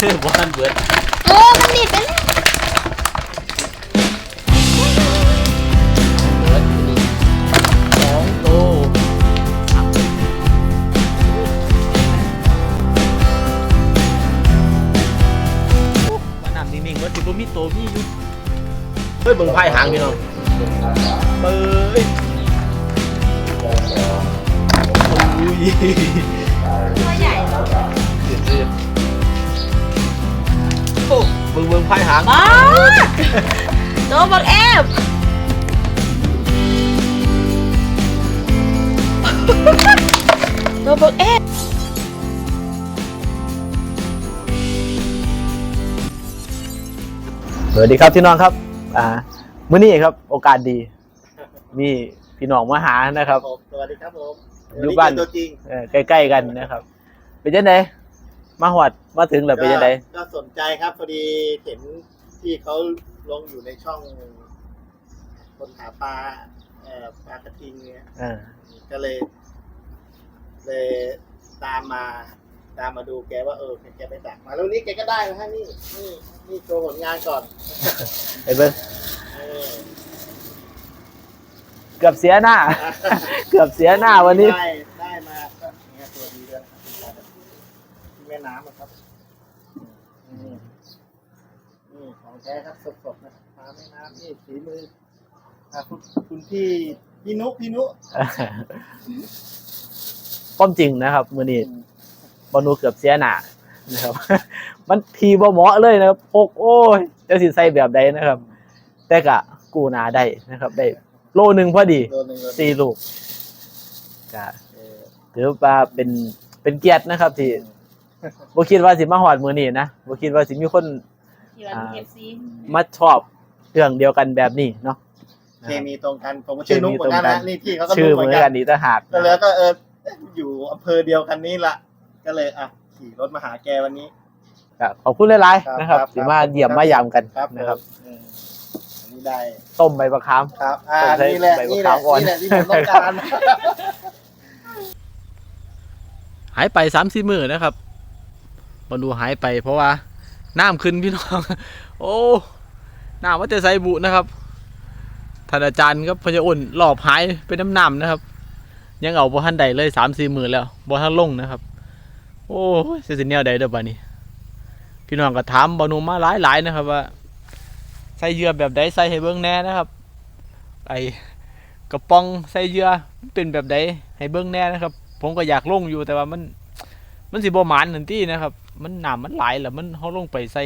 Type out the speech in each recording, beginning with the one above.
บ้านเบิดเออมันดิดไปแล้วเบิดนี่สองโตมานั่งนิ่งๆว่าสิบ่มีโตมีอยู่เฮ้ยเบิ่งไพ่หางพี่น้องเปิดโอ้ยตัวใหญ่เดือเดือ ดโอ้เบิ่งเบิ่งไพ่หางมากตัวบักแอบตัวบักแอบสวัสดีครับพี่น้องครับ อ่ามื้อนี้ครับ โอกาสดี มีพี่น้องมาหานะครับ ผมสวัสดีครับผมอยู่บ้านตัวจริง เออใกล้ๆกันนะครับ เป็นยังไง มาหอดมาถึงแล้วเป็นยังไงก็สนใจครับพอดีเห็นที่เขาลงอยู่ในช่องคนหาปลาเอ่อปลากระทิงเนี่ยอ่าก็เลย เลยตามมา ตามมาดูแกว่าเออแกไปดักมาแล้ววันนี้แกก็ได้นะฮะนี่นี่นี่โชว์ผลงานก่อนไปเบิ้งเออเกือบเสียหน้า เกือบเสียหน้าวันนี้ ได้ได้มาก็เนี่ยตัวดีด้วยนะครับที่แม่ น้ำอะครับนี่นี่ของแท้ครับสดๆนะครับปลาแม่น้ำนี่ฝีมืออะคุณคุณพี่พี่นุพี่นุความจริงนะครับมื้อนี้บอลนูเกือบเสียหน้านะครับ มันทีบ่เหมาะเลยนะครับพกโอ้ยจะสิใส่แบบใดนะครับ แต่กะกูหนาได้นะครับ ได้โลหนึ่งพอดีโดนหนึ่งโดนหนึ่งสี่ลูกก็เออถือว่าเป็นเป็นเกียรตินะครับที่ บ่คิดว่าสิมาฮอดมื้อนี้นะบ่คิดว่าสิมีคนที่วันเอฟซีมาชอบเรื่องเดียวกันแบบนี้เนาะ เคมีตรงกันผมก็ชื่อนุ๊กเหมือนกันเคมีตรงกันะนนี่พี่เขาก็ชื่อนุ๊กเหเหมืมืออนนกักันนดีต่างหากก็เลยก็เอออยู่อำเภอเดียวกันนี่ละก็เลยอะขี่รถมาหาแกวันนี้ครับขอบคุณหลายครับๆนะครับครับที่มาเยี่ยมมายามกันครับนะครับผมอืมอันนี้ได้ต้มใบประคาม ครับ อ่าใช้นี่แหละใบมะนี่แหขาละมอ่อน นี่แหละที่ผมต้องการ หายไปสามสี่มือนะครับ มาดูหายไปเพราะว่าน้ำขึ้นพี่น้อง โอ้น้ำว่าจะใส่บุนะครับท่านอาจารย์ครับพญาอุ่นหลอบหายเป็นน้ำน้ำนะครับ ยังเอาบ่ทันใดเลยสามสี่หมือแล้วบ่ทันลงนะครับ โอ้ยสิสิแนวใดเด้อบัดนี้ พี่น้องก็ถามบอนุมาหลายหลายนะครับว่าใส่เยื่อแบบใดใส่ให้เบิ่งแน่นะครับ ไอกระป๋องใส่เยื่อเป็นแบบใดให้เบิ่งแน่นะครับ ผมก็อยากลงอยู่แต่ว่ามัน มันสิบ่หมานหนั่นตินะครับ มันน้ำมันไหลแล้วมันเฮาลงไปใส่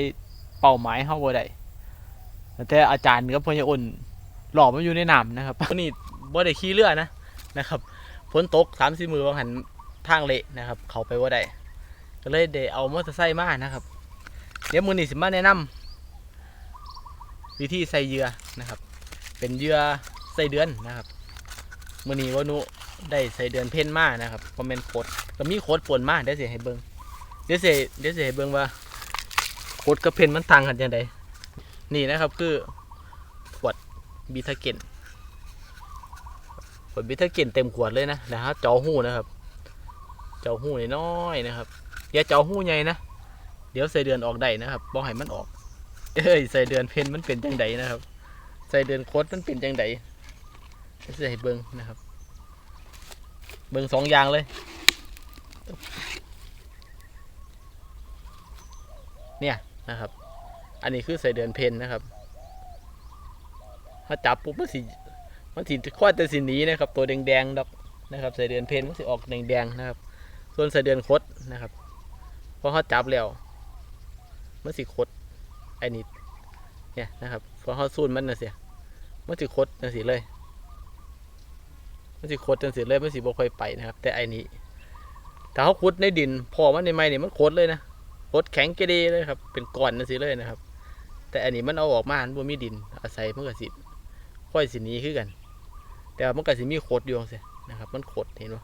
เป้าหมาเฮาบ่ได้แต่อาจารย์กับพญาอ้นหลอกมันอยู่ในน้ำนะครับนนี้บ่ได้ขี่เรือนะนะครับฝนตก3-4มื้อว่าหันทางเละนะครับ เขาไปบ่ได้ก็เลยได้เอามอเตอร์ไซค์มานะครับ เดี๋ยวมื้อนี้สิมาแนะนำวิธีใส่เหยื่อนะครับ เป็นเหยื่อใส่เดือนนะครับมือนี้วานุได้ใส่เดือนเพ่นมานะครับคอมเมนต์โคดก็มีโคดปนมาเดี๋ยวสิให้เบิ่ง เดี๋ยวเสิเดี๋ยวเสิให้เบิ่งว่าโคดกับเพนมันต่างกันยังไงนี่นะครับคือขวดบีทาเกนขวดบีทาเกนเต็มขวดเลยนะนะครับเจาะหูนะครับ เจาะหูน้อยๆนะครับอย่าเจาะหูใหญ่นะเดี๋ยวใส่เดือนออกได้นะครับบ่ให้มันออก เอ้ยใส่เดือนเพนมันเป็นจังไดนะครับ ใส่เดือนโคดมันเป็นจังไดเดี๋ยวสิให้เบิ่งนะครับ เบิ่งสองอย่างเลย เนี่ยนะครับ อันนี้คือใส่เดือนเพนนะครับ ถ้าจับปุ๊บมันสิมันสิค่อยแต่สิหนีนะครับ ตัวแดงๆดอกนะครับใส่เดือนเพนมันสิออกแดงๆนะครับ ส่วนใส่เดือนคดนะครับพอเขาจับแล้วมันสิคดไอ้นี่เนี่ยนะครับพอเขาสูนมันน่ะเสียมันสิคดน่ะสิเลย มันสิโคตรจังสิเลยมันสิบ่ค่อยไปนะครับ แต่ไอ้นี้ถ้าเขาขุดในดิน พอมันในไม้นี่มันคตรเลยนะ โคตรแข็งเกเรเลยครับ เป็นก้อนจังสิเลยนะครับ แต่อันนี้มันเอาออกมามันบ่มีดิน อาศัยมันก็สิค่อยสินีคือกัน แต่มันก็สิมีโคตรอยู่จังซี่นะครับ มันโคตรเห็นบ่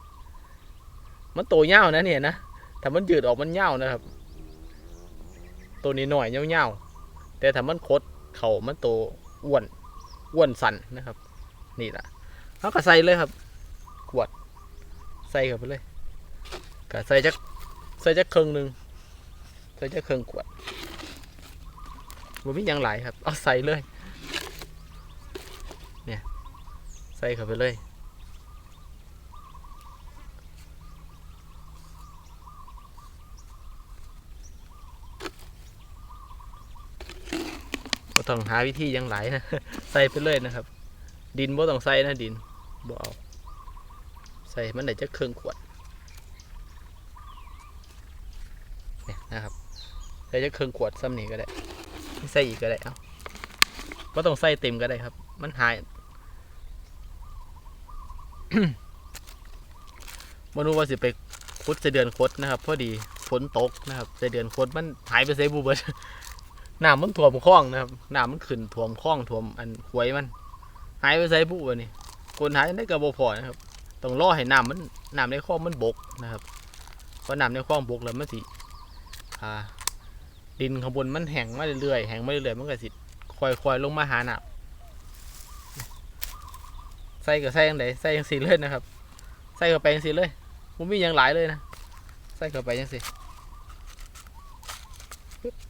มันโตยาวนะเนี่ยนะถ้ามันยืดออกมันยาวนะครับ ตัวนี้หน่อยยาวๆแต่ถ้ามันโคตรเข่ามันโตอ้วนอ้วนสันนะครับ นี่แหละเขาก็ใส่เลยครับขวด ใส่เข้าไปเลยก็ใส่จักใส่จักครึ่งหนึ่ง ใส่จักครึ่งขวดบ่มียังไหลครับ เอาใส่เลย เนี่ย ใส่เข้าไปเลยต้องหาวิธียังไหลนะ ใส่ไปเลยนะครับ ดินบ่ต้องใส่นะดินบ่เอาใส่มันได้จะเครื่องขวดเนี่ยนะครับ ใส่จะเครื่องขวดซ้ำนี่ก็ได้ใส่อีกก็ได้เอาบ่ต้องใส่เต็มก็ได้ครับ มันหายบ่รู้ว่าสิไปคุดจะเดือนคดนะครับพอดีฝนตกนะครับจะเดือนคดมันหายไปใส่บูเบิดน้ำมันท่วมคลองนะครับน้ำมันขึ้นท่วมคลองท่วมอันหวยมัน หายไปใส่บุวะนี่คนหายได้กระโบพอนะครับต้องรอให้น้ำมันน้ำในคลองมันบกนะครับเพราะน้ำในคลองบกแล้วมันสิอ่า ดินข้างบนมันแห้งมาเรื่อยๆแห้งมาเรื่อยๆมันก็สิค่อยๆลงมาหาน้ำใส่ก็ใส่ยังไงใส่ยังสีเลยนะครับ ใส่เข้าไปยังสีเลยมันมีอย่างหลายเลยนะใส่เข้าไปยังสี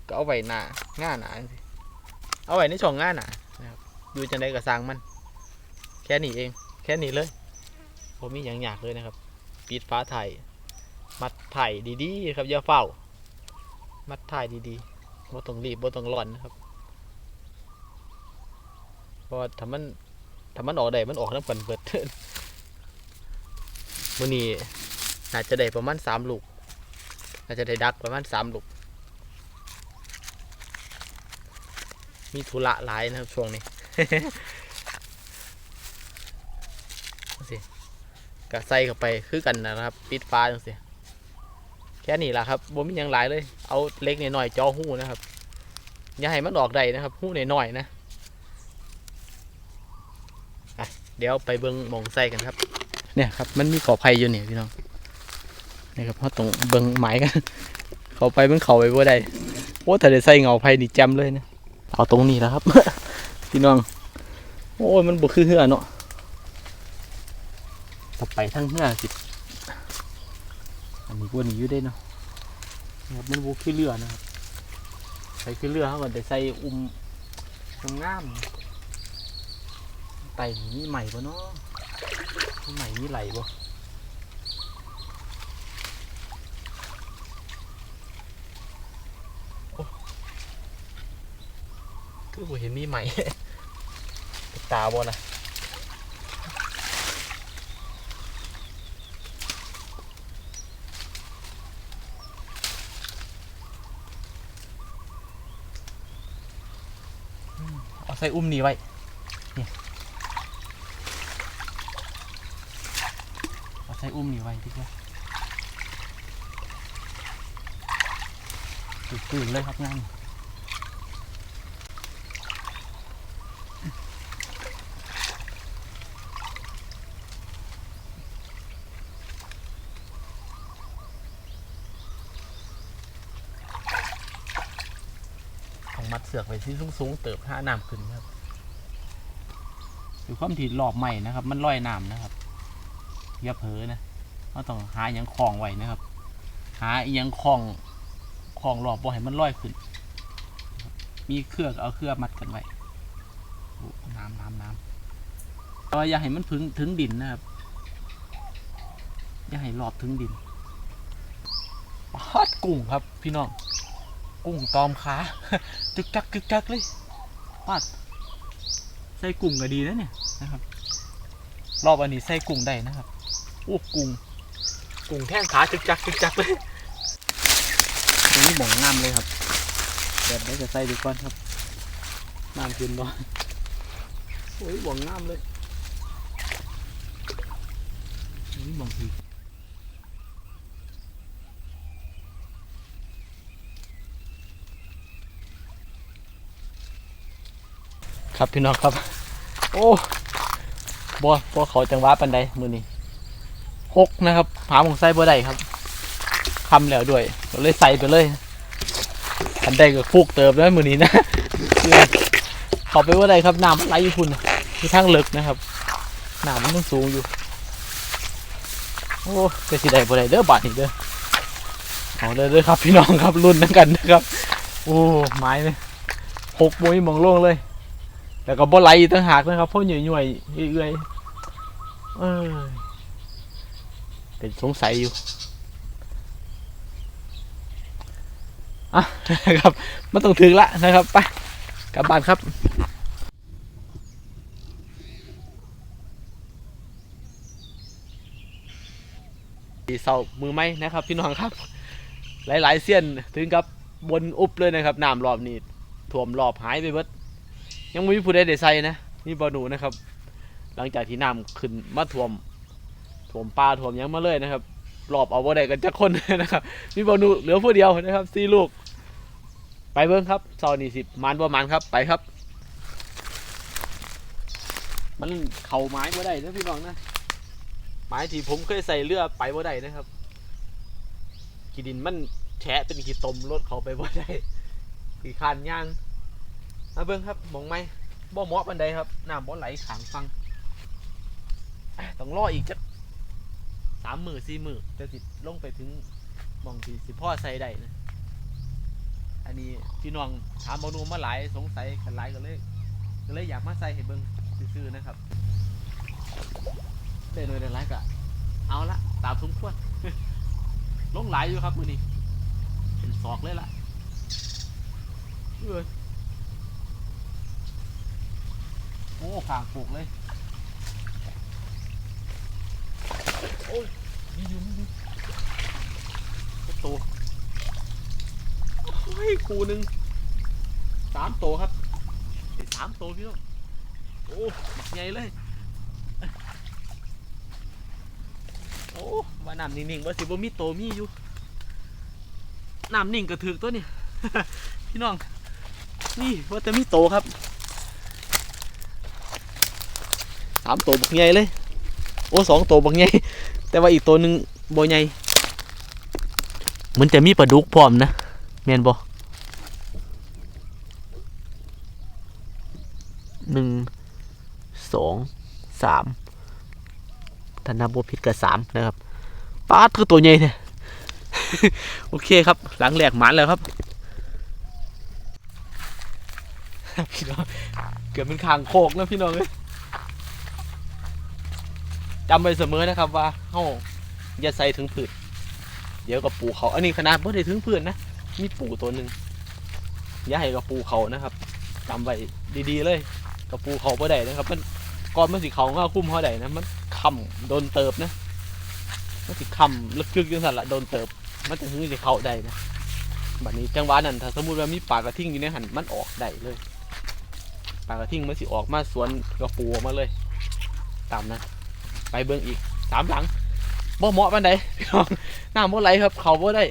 ก็เอาไว้หนาง่าหนาสิเอาไว้ในช่องง่าหนานะครับอยู่จังไดก็สร้างมัน แค่นี้เอง แค่นี้เลยผมมีอย่างอยากเลยนะครับ ปิดฟ้าไทยมัดไถ่ดีๆครับอย่าเฝ้า มัดไถ่ดีๆบ่ต้องรีบบ่ต้องร้อนนะครับเพราะถ้ามันถ้ามันออกได้มันออกน้ำกันเบิดมื้อนี้น่าจะได้ประมาณสามลูกน่าจะได้ดักประมาณสามลูกมีธุระหลายนะครับ ช่วงนี้สิก็ใส่เข้าไปคือกันนะครับ ปิดฟ้าจังสิ ค่นี้แหละครับบ่มีหยังหลายเลย เอาเล็กหน่อยๆจอหู้นะครับ อย่าให้มันออกได้นะครับ หู้หน่อยๆนะอะเดี๋ยวไปเบิ้งมองใส่กันครับ เนี่ยครับ มันมีขอไผ่อยู่เนี่ยพี่น้องนี่ครับเพราะตรงเบิ้งไม้กันเขาไปมันเขาไปบ่ได้โอ้ถ้าได้ใส่เงาไผ่นี่จำเลยนะเอาตรงนี้แล้วครับ พี่น้อง โอ้ยมันบ่คือเหือเนาะต่อไปทั้งเหือสิ อันนี้กวนนี้อยู่ได้เนาะนะครับมันบุขึ้เรือนะครับใส่ขึ้เรือเขาก่อนแต่ใส่อุ้มงามไต่นี่ใหม่ปะเนาะมีใหม่มีไหลปะคือผมเห็นมี่ใหม่ตาบ่นะ ใส่อุ้มนี่ไว้นี่เอาใส่อุ้มนี่ไว้ดีกว่าตื่นเลยครับงานต้องมัด เสือกไว้ที่สูงๆเติบห้าน้ำขึ้นครับอยู่ความถี่รอบใหม่นะครับ มันลอยน้ำนะครับอย่าเผลอนะเราต้องหาอหยังคลองไว้นะครับ หาอหยังคลองคลองรอบบ่ให้มันลอยขึ้น มีเครือกเอาเครือมัดกันไว้น้ำน้ำน้ำแต่ว่าอย่าให้มันถึงถึงดินนะครับอย่าให้รอบถึงดินปาดกุ้งครับพี่น้อง กุ้งตอมขาจึกจักจึกจักเลยปาดใส่กุ้งก็ดีนะเนี่ยนะครับ รอบอันนี้ใส่กุ้งได้นะครับโอ้กุ้งกุ้งแท่งขาจึกจักจึกจักเลยตรงนี้บ่องงามเลยครับแบบนี้จะใส่ดูก่อนครับน้ำขึ้นบ่โอ้ยบ่องงามเลยตรงนี้บ่องอี ครับพี่น้องครับ โอ้บ่บ่เขาจังหวะปันใดมือนี้หกนะครับ หาหมองใส่บ่ได้ครับคำแล้วด้วยก็เลยใส่ไปเลยอันใดก็ฟุกเติมแล้วมือนี้นะเขาไปว่าใดครับน้ำไหลอยู่พุ่นที่ทางเลิกนะครับน้ำมันต้องสูงอยู่ โอ้จะสิได้บ่ได้เด้อบาดนี้เด้อเอาเลยเด้อครับพี่น้องครับรุ่นนั่นกันนะครับ โอ้ไม้เลยหกโมยมองโล่งเลย แล้วก็บ่ไหลอีกต่างหากนะครับเพราะหน่วยๆเอื่อยๆเออเป็นสงสัยอยู่อะนะครับมันต้องถึงละนะครับไปกลับบ้านครับเสามือไม้นะครับ พี่น้องครับ หลาย ๆเสี้ยนถึงกับบนอุบเลยนะครับน้ำรอบนี้ท่วมรอบหายไปเบิด ยังไม่มีผู้ใดได้ใส่นะนี่บอหนูนะครับ หลังจากที่น้ำขึ้นมาท่วมท่วมปลาท่วมยังมาเลยนะครับรอบเอาบ่ได้กันจักคนนะครับมีบอหนูเหลือผู้เดียวนะครับสี่ลูก ไปเบิ้งครับเสานี่สิบมันประมาณครับไปครับ มันเข่าไม้บ่ได้นะพี่น้องนะไม้ที่ผมเคยใส่เรือไปบ่ได้นะครับขี้ดินมันแฉะเป็นขี้ตมรถเขาไปบ่ได้ขี้คานย่าง มาเบิ่งครับมองไหมบ่เหมาะปันใดครับน้ำบ่ไหลขางฟังต้องรออีกจักสามหมือสี่หมือจะสิลงไปถึงมองที่สิพ่อใส่ได้นะอันนี้พี่น้องถามบอนูมาหลายสงสัยกันหลายก็เลยก็เลยอยากมาใส่ให้เบิ่งซื่อๆนะครับได้หน่วยได้หลายกะเอาละตามสมควรลงหลายอยู่ครับมือนี้เป็นศอกเลยล่ะเอ้ย โอ้ขางปลูกเลย โอ้ยมีอยู่มีอยู่ก็โตโอ้ยคูหนึ่งสามโตครับได้สามโตพี่น้องโอ้บักใหญ่เลย โอ้ว่าน้ำนิ่งๆว่าสิบ่มีโตมีอยู่น้ำนิ่งกระถึกตัวนี่ พี่น้อง นี่ว่าจะมีโตครับสามโตบักใหญ่เลย โอ้สองโตบักใหญ่แต่ว่าอีกตัวหนึ่งบ่ใหญ่เหมือนจะมีปลาดุกพร้อมนะแม่นบ่หนึ่งสองสามถ้านับว่ผิดก็สามนะครับป้าดคือตัวใหญ่เนี่ยโอเคครับ หลังแหลกหมันแล้วครับพี่น้องเกือบเป็นคางโคกนะพี่น้องเลย จำไว้เสมอนะครับว่าเฮาอย่าใส่ถึงผืนเดี๋ยวกับปูเขาอันนี้ขนาดไม่ได้ถึงผืนนะมีปูตัวหนึ่งอย่าให้กับปูเขานะครับจำไว้ดีๆเลยกับปูเขาไ่ได้นะครับ มันก่อนมันสิเขาง่าคุ้มเขาได้นะมันคำโดนเติบนะมันสิคำลึกๆยังสั่นละโดนเติบ มันจะถึงจะเขาได้นะบัดนี้จังหวะนั้นถ้าสมมติว่ามีปลากระทิ่งอยู่ในหันมันออกได้เลยปลากระทิ่งมันสิออกมาสวนกระปูมาเลย ตามนั้น ไปเบิ่งอีกสามหลังบ่เหมาะปานใดพี่น้องน้ำบ่ไหลครับ เขาบ่ได้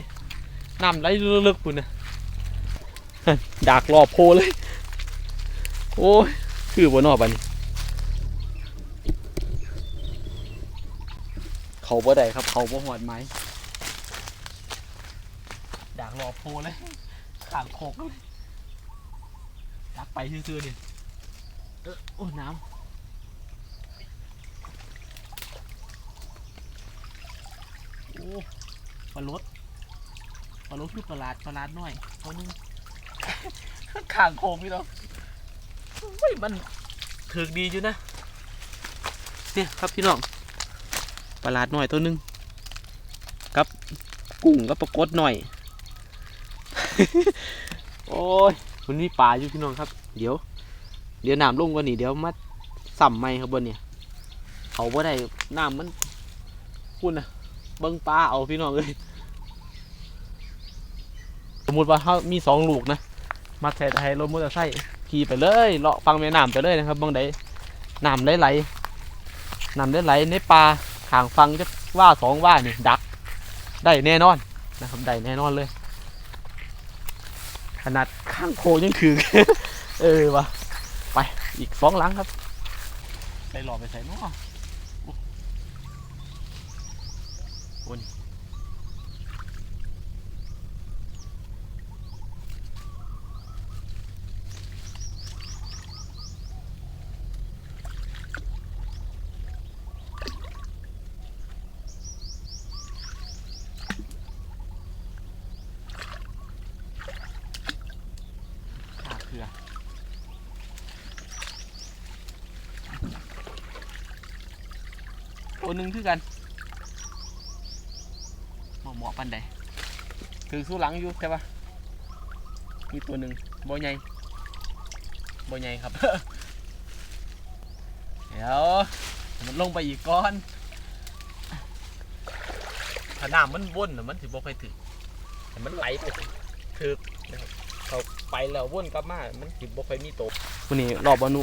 น้ำไหลลึกๆปุ่นนะดากรอบโพเลย โอ้ยคือบ่นอบันเขาบ่ได้ครับ เขาบ่หอดไม้ดากรอโพเลยขางโคกเลยดักไปซื่อๆเนี่เออโอ้น้ำโอ้ ปลาลดปลาลดคือประหลาดประหลาดหน่อยตัวนึงข่างโคกพี่น้องเฮ้มันถึกดีอยู่นะ เนี่ยครับพี่น้องปลาลาดหน่อยตัวหนึงกับกุ้งกับปลากดหน่อย โอ้ยมันมีปลาอยู่พี่น้องครับ เดี๋ยว เดี๋ยวน้ำลงกว่านี้เดี๋ยวมาสัมไม่ครับบนเนี่ยเขาบ่ได้น้ำมันคุณนะ เบิ้งปลาเอาพี่น้องเลยสมมติว่าเขามีสองลูกนะมาใส่ไทยรถมอเตอร์ไซค์ขี่ไปเลยเลาะฟังแม่น้ำไปเลยนะครับบางใดน้ำไหลไหลๆน้ำไหลไหลๆในปลาทางฟังจะว่าสองว่านี่ดัก ได้แน่นอนนะครับได้แน่นอนเลย ขนาดข้างโคยังคือ เออวะไปอีกสองหลังครับ ไปหล่อไปใส่เนาะ คุณตัวหนึ่งคือกัน ถือสู้หลังอยู่ใช่ปะมีตัวหนึ่งบ่ใหญ่บ่ใหญ่ครับ เดี๋ยวมันลงไปอีกก้อนถ้าน้ำมันวนน่มันสิบ่ค่อยถึงแต่มันไหลไปถึกนะครับเขาไปแล้ววนกลับมา มันสิบ่ค่อยมีโตวันนี้รอบบอนุ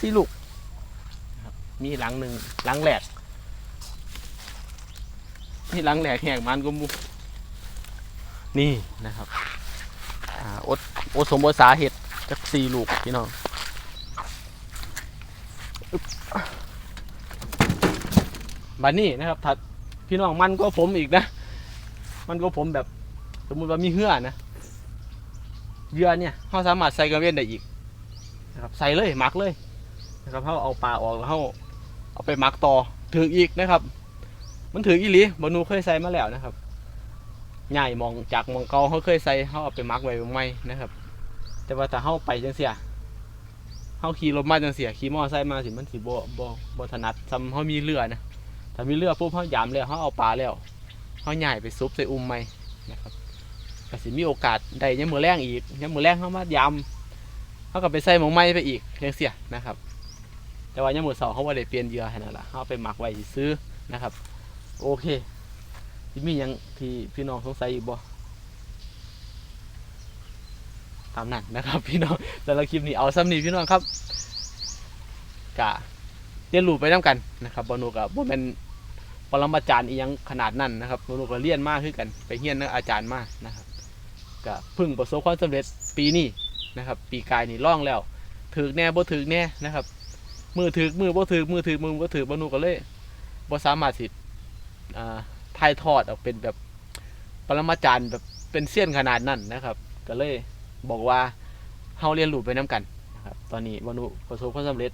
สี่ลูกมีหลังหนึ่งหลังแหลกนี่หลังแหลกแหกมันก็มู นี่นะครับอ่าอดอดสมบสาเห็ดจักสี่ลูกพี่น้องบัดนี้นะครับถ้าพี่น้องมันก็ผมอีกนะ มันก็ผมแบบสมมุติว่ามีเหือนะเหยื่อเนี่ยเขาสามารถใส่กระเวียนได้อีกนะครับใส่เลยหมักเลยนะครับเขาเอาปลาออกแล้วเขาเอาไปหมักต่อถืออีกนะครับ มันถืออีหลีบนูเคยใส่มาแล้วนะครับ ใหญ่มองจากมองเกาเขาเคยใส่เขาเอาไปมักไว้ไม่นะครับ แต่ว่าถ้าเขาไปจังเสียเขาขี่รถมาจังเสียขี่มอไซค์มาสิมันสิบ่บ่บ่ถนัดซ้ำเขามีเรือนะถ้ามีเรือปุ๊บเขายามแล้วเขาเอาปลาแล้วเขาใหญ่ไปซุปใส่อุ้มไหมนะครับก็สิมีโอกาสได้ยังมือแรงอีกยังมือแรงเขามายำเขาก็ไปใส่หมองไม้ไปอีกยังเสียนะครับ แต่ว่ายังมือสองเขาว่าได้เปลี่ยนเยื่อให้นั่นแหละเขาเอาไปหมักไว้ซื้อนะครับ โอเค มียังที่พี่น้องสงสัยอีกบ่ตามนั้นนะครับ พี่น้องแต่ละคลิปนี้เอาซ้ำนี้พี่น้องครับกะเรียนรู้ไปน้ากันนะครับบอนูกับบเป็นปรมาจารย์อียังขนาดนั้นนะครับบอนูก็เรียนมากขึ้นกัน ไปเฮียนนักอาจารย์มากนะครับก็เพึ่งประสบความสำเร็จปีนี้นะครับ ปีกายนี่ล่องแล้วถือแน่บ่ถือแน่นะครับ มือถือมือบ่ถือมือถือมือบ่ถือบอนูก็เลยบ่สามารถสิอ่า ถ่ายทอดออกเป็นแบบปรมาจารย์แบบเป็นเสี้ยนขนาดนั้นนะครับ ก็เลยบอกว่าเฮาเรียนรู้ไปน้ากันนะครับ ตอนนี้บอนูประสบความสำเร็จ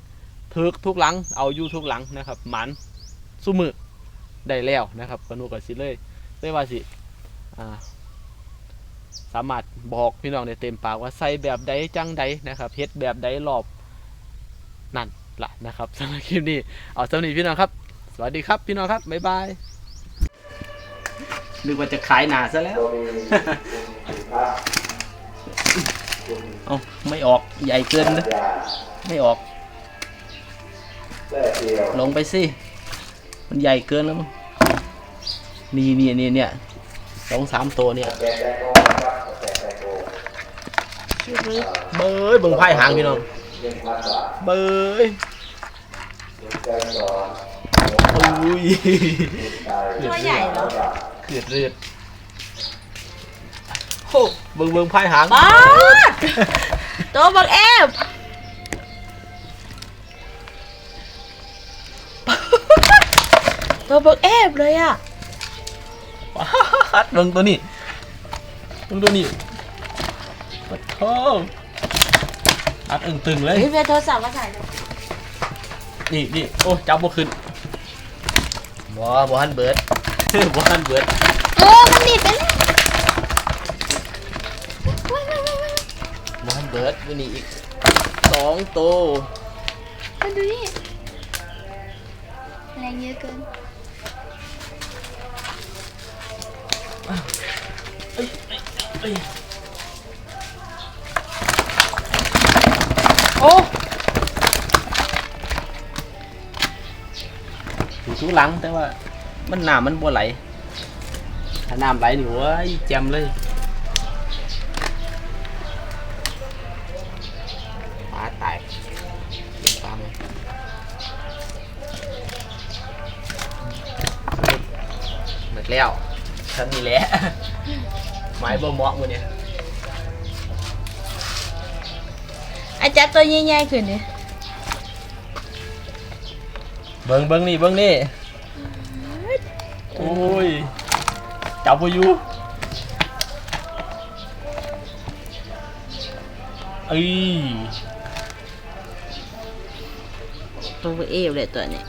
ทึกทุกหลังเอาอยู่ทุกหลังนะครับหมันสู้มือได้แล้วนะครับกนูกับสิเลยเลยว่าสิาสามารถบอกพี่น้องได้เต็มปากว่าใส่แบบใดจังใดนะครับเฮ็ดแบบใดรอบนั่นล่ะนะครับสำหรับคลิปนี้เอาสำหรับนี้พี่น้องครับ สวัสดีครับพี่น้องครับบ๊ายบาย นึกว่าจะขายหนาซะแล้ว เอาไม่ออกใหญ่เกินนะ ไม่ออก ลงไปสิ มันใหญ่เกินแล้วมั้งนี่นี่นี่เนี่ยสองสามตัวเนี่ยเบยเบิ่งไพ่หางพี่น้องเบยอุ้ยตัวใหญ่เหรอ เลือดเลือดโอ้เบิ่งเบิ่งไพ่หางบ้าดตัวบักแอบตัวบักแอบเลยอะปัดเบิ่งตัวนี้เบิ่งตัวนี้ปัดโธ่อัดอึ้งตึงเลยเฮ้ยเพื่อนโทรศัพท์มาถ่ายเลยนี่นี่โอ้จับบ่ขึ้นบ่บ่หันเบิด บ่หันเบิดเออมันดิดไปแล้วว้ายว้ายว้ายว้ายบ่หันเบิดอยู่นี่อีกสองตัวมาดูนี่แรงเยอะเกินเอ้ยโอ้ถูทุหลังแต่ว่า มันน้ำมันบ่ไหล ถ้าน้ำไหลนี่โว้ยแจ่มเลยปลาตายเก็บปลาไหมหมดแล้วฉันนี่แหละไม้บ่เหมาะมือเนี่ยอาจารย์ตัวใหญ่ๆขึ้นเนี่ยเบิ้งเบิ้งนี่เบิ้งนี่ โอ้ย จับพอยู่เอ้ย ตัวเอวเลยตัวนี้